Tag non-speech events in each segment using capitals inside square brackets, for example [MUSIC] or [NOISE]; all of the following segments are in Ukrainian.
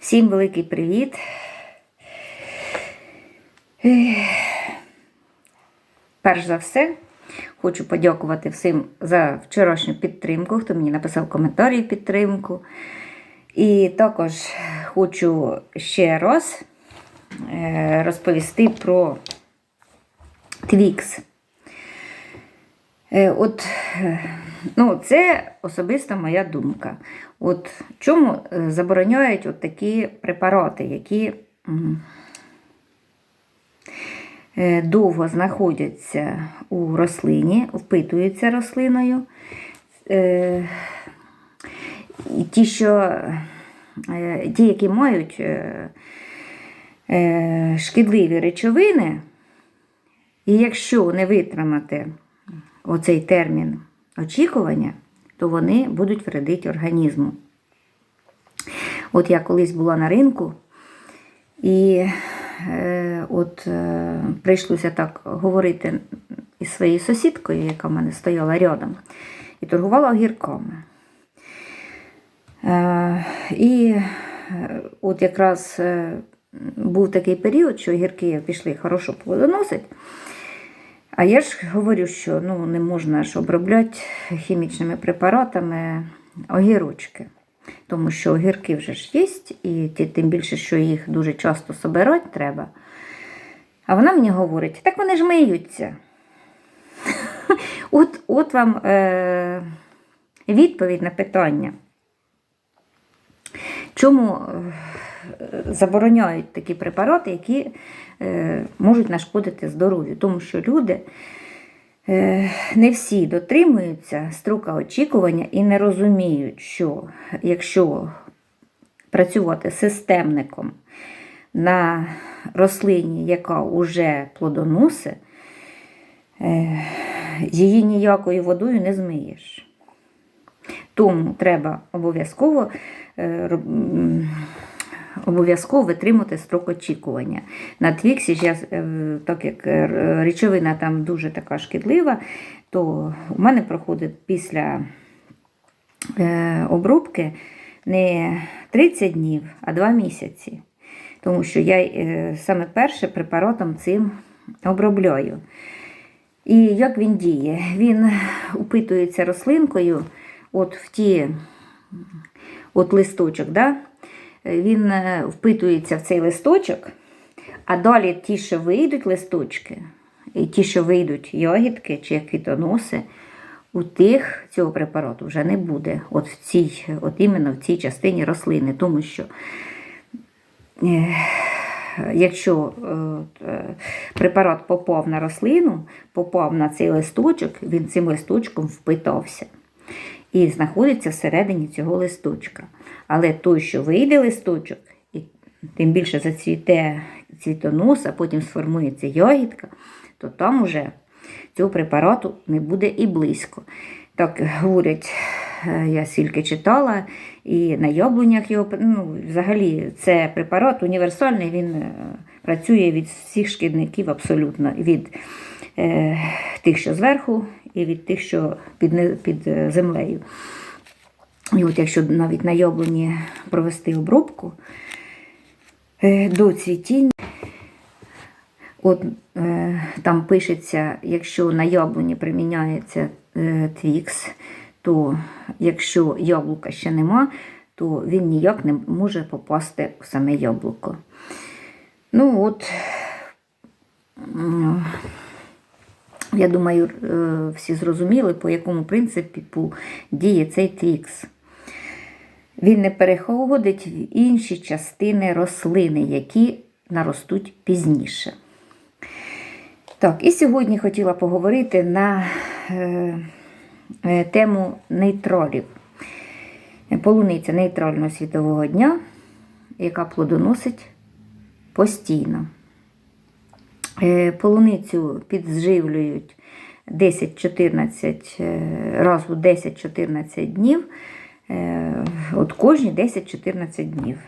Всім великий привіт. Перш за все, хочу подякувати всім за вчорашню підтримку, хто мені написав коментарі в підтримку. І також хочу ще раз е, розповісти про Твікс. Е, От, е, ну, це особиста моя думка. От чому е, забороняють от такі препарати, які е, довго знаходяться у рослині, впитуються рослиною. Е, ті, що ті, які мають шкідливі речовини, і якщо не витримати оцей термін очікування, то вони будуть вредити організму. От я колись була на ринку, і е, от е, прийшлося так говорити із своєю сусідкою, яка в мене стояла рядом, і торгувала огірками. Е, і е, от якраз е, був такий період, що огірки пішли хорошо плодоносить. А я ж говорю, що ну, не можна ж обробляти хімічними препаратами огірочки. Тому що огірки вже ж є, і тим більше, що їх дуже часто собирати треба. А вона мені говорить, так вони ж миються. [LAUGHS] От, от вам е, відповідь на питання. Чому е, забороняють такі препарати, які можуть нашкодити здоров'ю? Тому що люди е, не всі дотримуються строка очікування і не розуміють, що якщо працювати системником на рослині, яка вже плодоносить, е, її ніякою водою не змиєш. Тому треба обов'язково е, обов'язково витримати строк очікування. На твіксі е, так як е, речовина там дуже така шкідлива, то у мене проходить після е, обробки не 30 днів, а 2 місяці. Тому що я саме перше препаратом цим обробляю. І як він діє? Він упитується рослинкою от в ті от листочок, да? Він е, впитується в цей листочок, а далі ті, що вийдуть листочки, і ті, що вийдуть ягідки чи квітоноси, у тих цього препарату вже не буде. От в цій, от іменно в цій частині рослини, тому що е, якщо е, е, препарат попав на рослину, попав на цей листочок, він цим листочком впитався і знаходиться всередині цього листочка. Але той, що вийде листочок, і тим більше зацвіте цвітонос, а потім сформується ягідка, то там уже цього препарату не буде і близько. Так говорять, е, я стільки читала, і на яблунях його ну, взагалі це препарат універсальний, він е, працює від всіх шкідників абсолютно. Від е, тих, що зверху, і від тих, що під, під е, землею. І от якщо навіть на яблуні провести обробку е, до цвітіння, от е, там пишеться, якщо на яблуні приміняється твікс, то якщо яблука ще нема, то він ніяк не може попасти в саме яблуко. Ну от, я думаю, е, всі зрозуміли, по якому принципу діє цей твікс. Він не переходить в інші частини рослини, які наростуть пізніше. Так, і сьогодні хотіла поговорити на е, е, тему нейтролів. Полуниця нейтрального світового дня, яка плодоносить постійно. Е, Полуницю підживлюють 10-14 е, раз у 10-14 днів. е, От кожні 10-14 днів.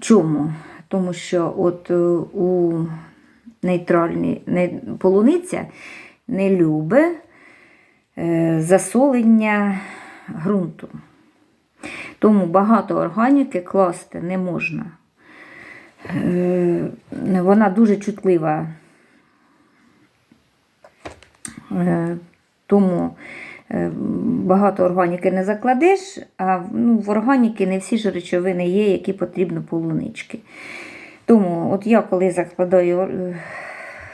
Чому? Тому що от у нейтральній полуниця не любить е, засолення ґрунту. Тому багато органіки класти не можна. Е, Вона дуже чутлива. Е, Тому е, багато органіки не закладеш, а ну, в органіки не всі ж речовини є, які потрібно полунички. Тому от я коли закладаю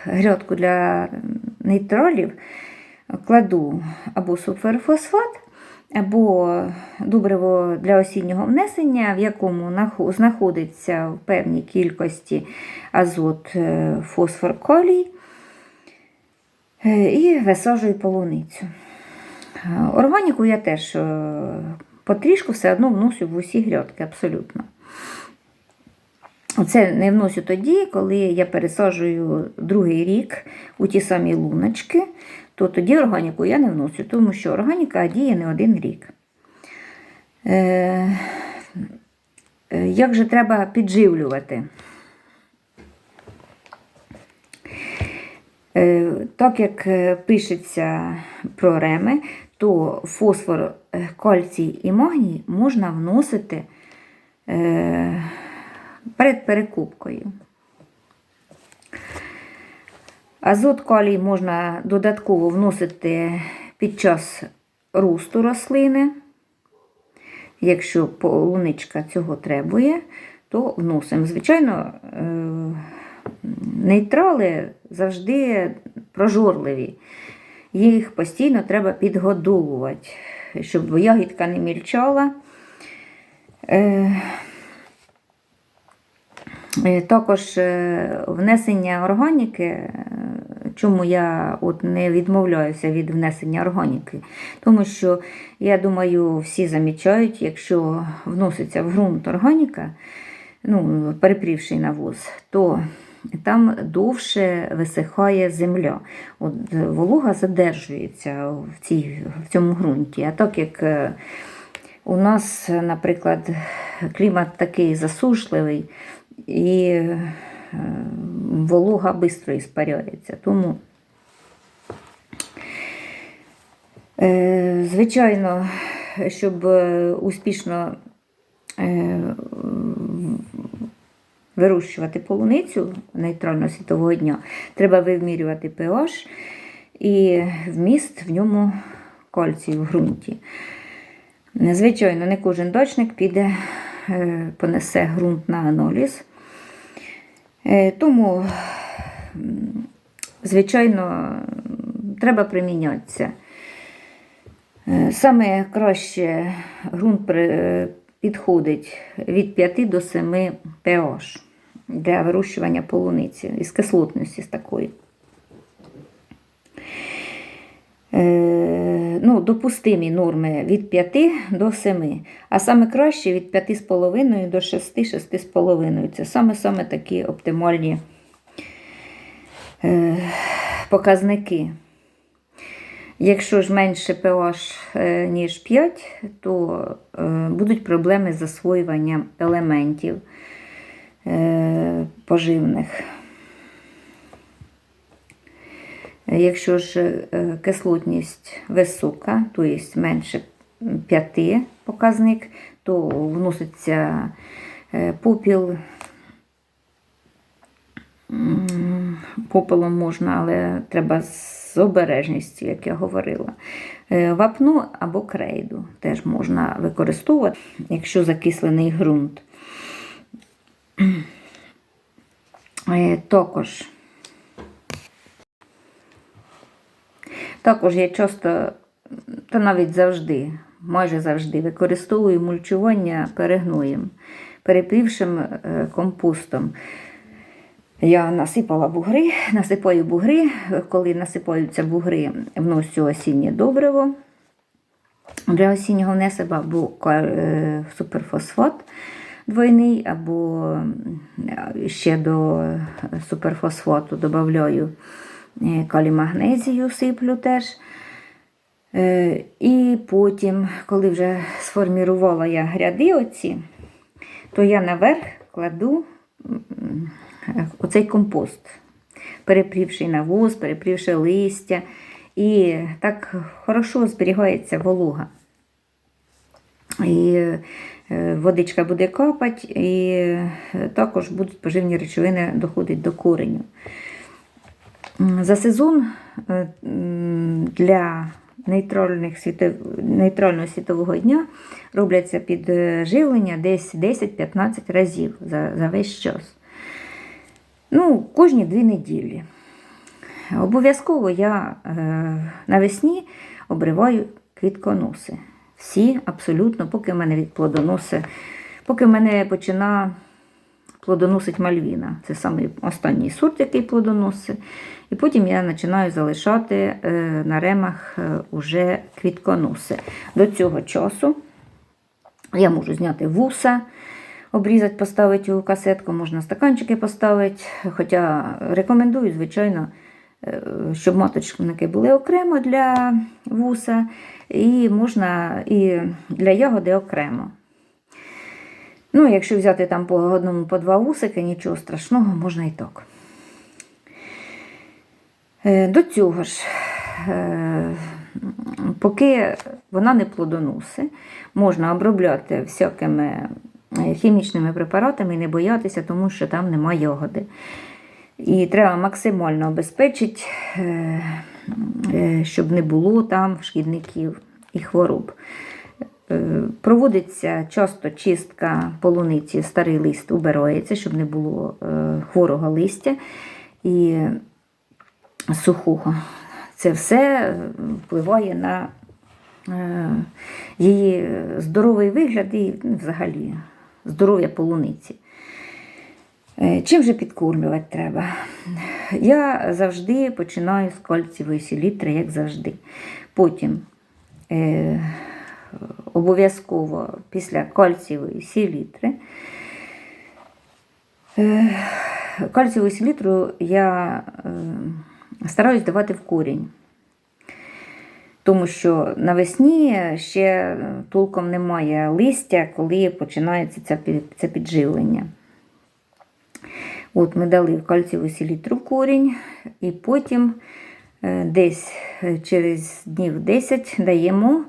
грядку для нейтралів, кладу або суперфосфат, або добриво для осіннього внесення, в якому знаходиться в певній кількості азот, е, фосфор, калій, е, і висаджую полуницю. Е, Органіку я теж потрішку все одно вносю в усі грядки, абсолютно. Це не вносю тоді, коли я пересаджую другий рік у ті самі луночки, то тоді органіку я не вносю, тому що органіка діє не один рік. Е, е, як же треба підживлювати? Е, Так як пишеться про реми, то фосфор, кальцій і магній можна вносити перед перекупкою. Азот калій можна додатково вносити під час росту рослини. Якщо полуничка цього требує, то вносимо. Звичайно, е, нейтрали завжди прожорливі. Їх постійно треба підгодовувати, щоб ягідка не мільчала. Е, Е, Також внесення органіки, чому я от не відмовляюся від внесення органіки, тому що я думаю, всі замічають, якщо вноситься в ґрунт органіка, ну, перепрівший навоз, то там довше висихає земля. От волога задержується в, цій, в цьому ґрунті. А так як е, у нас, наприклад, клімат такий засушливий, і волога швидко іспаряється. Тому, е, звичайно, щоб успішно е, вирощувати полуницю нейтрально світового дня, треба вимірювати pH і вміст в ньому кальцію в ґрунті. Звичайно, не кожен дачник піде, е, понесе ґрунт на аналіз. Е, Тому, звичайно, треба примінятися. Е, Саме краще ґрунт е, підходить від 5 до 7 pH для вирощування полуниці із кислотності з такої. Ну, допустимі норми від 5 до 7, а саме краще від 5,5 до 6-6,5. Це саме-саме такі оптимальні е, показники. Якщо ж менше pH, е, ніж 5, то е, будуть проблеми з засвоюванням елементів е, поживних. Якщо ж е, кислотність висока, тобто менше 5 показник, то вноситься е, попіл. Попелом можна, але треба з обережністю, як я говорила. Е, Вапну або крейду теж можна використовувати, якщо закислений ґрунт. Також Також я часто, та навіть завжди, майже завжди використовую мульчування перегноєм, перепівшим е, компостом. Я насипала бугри, насипаю бугри. Коли насипаються бугри, вношу осіннє добриво для осіннього внесення або е, суперфосфат двойний, або е, ще до суперфосфату додаю е, калій-магнезію, сиплю теж. Е, І потім, коли вже сформірувала я гряди оці, то я наверх кладу оцей компост, перепрівший навоз, перепрівши листя. І так хорошо зберігається волога. І е, водичка буде капати, і також будуть поживні речовини доходити до кореню. За сезон е, для нейтральних світов... нейтрального світового дня робляться підживлення десь 10-15 разів за, за весь час. Ну, кожні дві неділі. Обов'язково я е, навесні обриваю квітконоси. Всі абсолютно, поки в мене від плодоноси, поки в мене почина плодоносить мальвіна. Це самий останній сорт, який плодоносить. І потім я починаю залишати е, на ремах е, уже квітконоси. До цього часу я можу зняти вуса, обрізати, поставити у касетку, можна стаканчики поставити. Хоча рекомендую, звичайно, е, щоб маточники були окремо для вуса, і можна і для ягоди окремо. Ну, якщо взяти там по одному по два вусики, нічого страшного, можна і так. Е, До цього ж, е, поки вона не плодоносить, можна обробляти всякими е, хімічними препаратами і не боятися, тому що там немає ягоди. І треба максимально обезпечити, щоб не було там шкідників і хвороб. Е, Проводиться часто чистка полуниці, старий лист убирається, щоб не було е, хворого листя і сухого. Це все впливає на е, її здоровий вигляд і ну, взагалі здоров'я полуниці. Е, Чим же підкормлювати треба? Я завжди починаю з кальцієвої селітри, як завжди. Потім е, обов'язково після кальцієвої селітри. Е, кальцієву селітру я е, стараюсь давати в корінь. Тому що навесні ще толком немає листя, коли починається це, підживлення. От ми дали кальцієву селітру в корінь, і потім е, десь через днів 10 даємо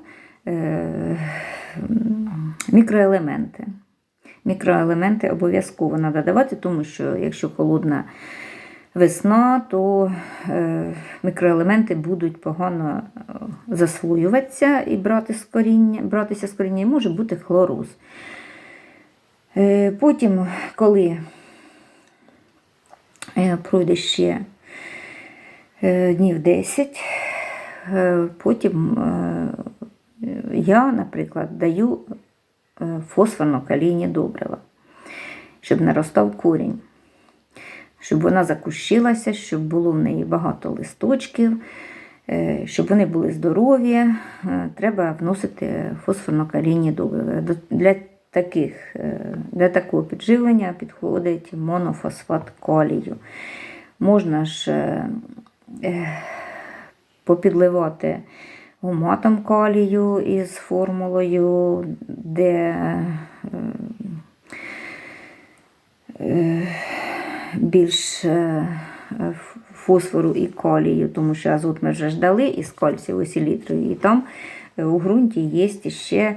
мікроелементи. Мікроелементи обов'язково треба давати, тому що якщо холодна весна, то е, мікроелементи будуть погано е, засвоюватися і брати з коріння, братися з коріння, і може бути хлороз. Е, Потім, коли е, пройде ще е, днів 10, е, потім е, я, наприклад, даю е, фосфорно-калійні добрива, щоб наростав корінь, щоб вона закущилася, щоб було в неї багато листочків, е, щоб вони були здорові, е, треба вносити фосфорно-калійні добрива. Для, таких, для такого підживлення підходить монофосфат калію. Можна ж попідливати гуматом калію із формулою, де е, е, більш е, фосфору і калію, тому що азот ми вже ж дали із кальцієвою селітрою, і там у ґрунті є ще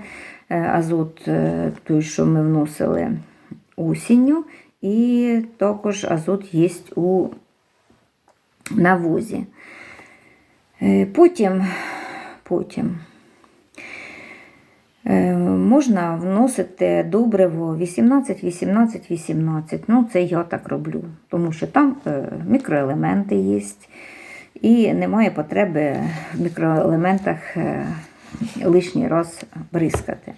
азот, той, що ми вносили осінню, і також азот є у навозі. Потім, потім е, можна вносити добриво 18, 18, 18. Ну, це я так роблю, тому що там е, мікроелементи є, і немає потреби в мікроелементах е, лишній раз бризкати.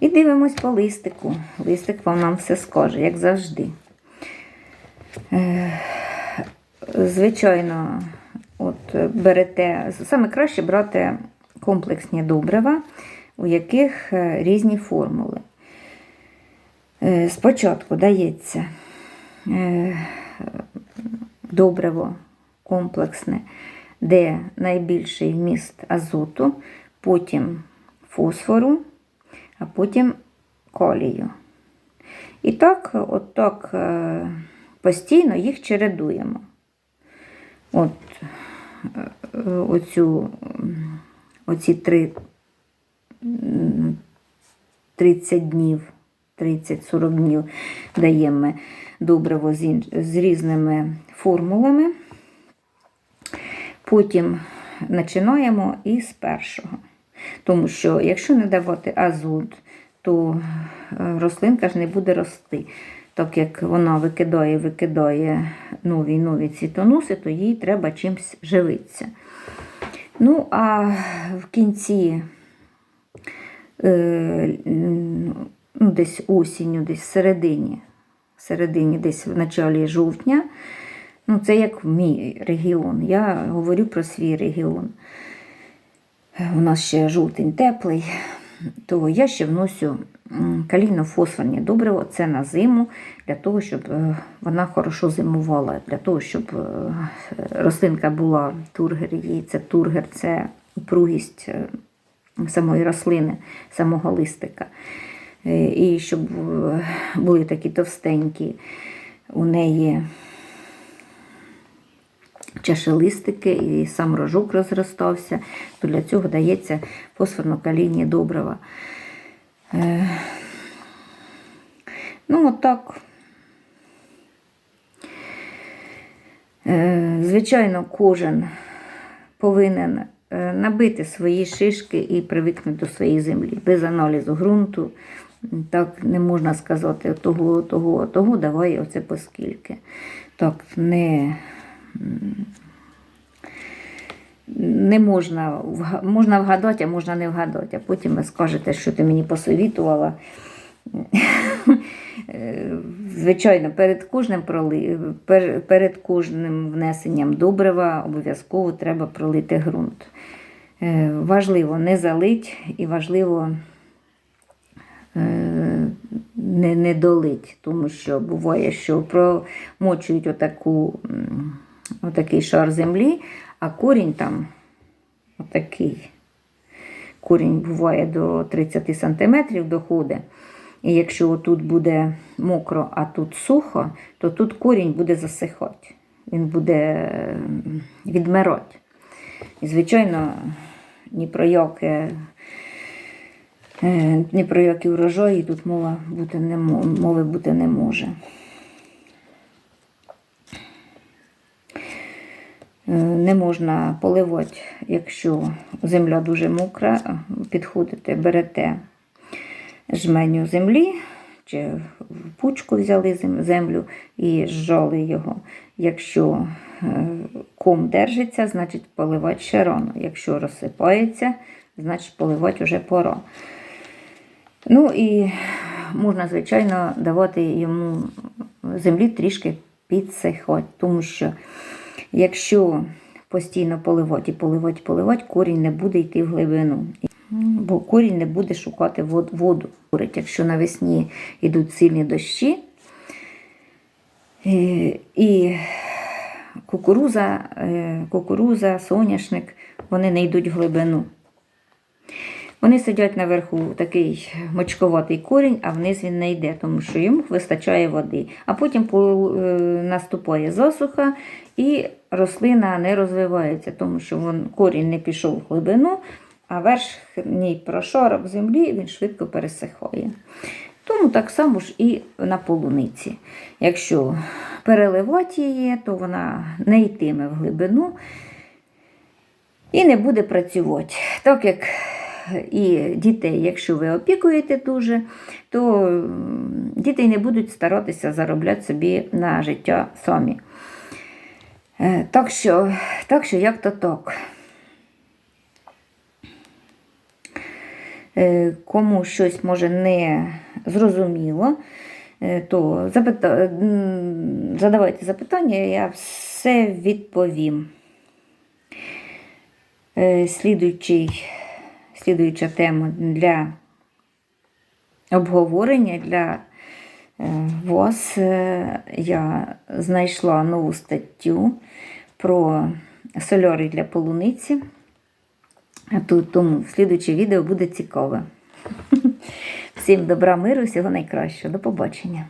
І дивимось по листику. Листик вам нам все скаже, як завжди. Звичайно, берете, саме краще брати комплексні добрива, у яких е, різні формули. Е, Спочатку дається е, добриво комплексне, де найбільший вміст азоту, потім фосфору, а потім калію. І так, от так постійно їх чередуємо. От оцю, оці три 30 днів, 30-40 днів даємо добриво з різними формулами. Потім починаємо із першого. Тому що якщо не давати азот, то е, рослинка ж не буде рости. Так як вона викидає, викидає нові нові цвітоноси, то їй треба чимось живитися. Ну, а в кінці, е, ну, десь осінню, десь в середині, в середині, десь в началі жовтня, ну, це як мій регіон. Я говорю про свій регіон. У нас ще жовтень теплий, то я ще вносю калійно-фосфорні добриво. Це на зиму, для того, щоб е, вона хорошо зимувала, для того, щоб е, рослинка була тургер її. Це тургер, це упругість е, самої рослини, самого листика. І щоб були такі товстенькі у неї чашелистики і сам рожок розростався, то для цього дається фосфорно-калійні добрива. Е, Ну, отак. Е, Звичайно, кожен повинен е, набити свої шишки і привикнути до своєї землі. Без аналізу ґрунту. Так не можна сказати того, того, того, давай оце поскільки. Так, не, не можна, можна вгадати, а можна не вгадати. А потім ви скажете, що ти мені посовітувала. [LAUGHS] Звичайно, перед кожним, перед кожним внесенням добрива обов'язково треба пролити ґрунт. Е, Важливо не залить і важливо е, не, не долить, тому що буває, що промочують отаку, отакий шар землі, а корінь там отакий. Корінь буває до 30 см доходить. І якщо тут буде мокро, а тут сухо, то тут корінь буде засихати. Він буде відмирати. І, звичайно, ні про яке. Ні про які урожаї тут мова бути не, мови бути не може. Не можна поливати, якщо земля дуже мокра, підходите, берете жменю землі, чи в пучку взяли землю і зжали його. Якщо е, ком держиться, значить поливати ще рано. Якщо розсипається, значить поливати вже пора. Ну і можна, звичайно, давати йому землі трішки підсихати, тому що якщо постійно поливати поливати, поливати, корінь не буде йти в глибину. Бо корінь не буде шукати воду. Якщо навесні йдуть сильні дощі, е, і кукуруза, е, кукуруза, соняшник, вони не йдуть в глибину. Вони сидять наверху такий мочковатий корінь, а вниз він не йде, тому що йому вистачає води. А потім е, наступає засуха, і рослина не розвивається, тому що корінь не пішов в глибину, а верхній прошарок землі він швидко пересихає. Тому так само ж і на полуниці. Якщо переливати її, то вона не йтиме в глибину і не буде працювати. Так як і дітей, якщо ви опікуєте дуже, то діти не будуть старатися заробляти собі на життя самі. Е, Так що, так що як то так. Е, Кому щось може не зрозуміло, е, то запита... задавайте запитання, я все відповім. Слідуючий, слідуюча тема для обговорення для е, вас. Е, Я знайшла нову статтю про сольори для полуниці. Тому слідуюче відео буде цікаве. [LAUGHS] Всім добра, миру, всього найкращого. До побачення.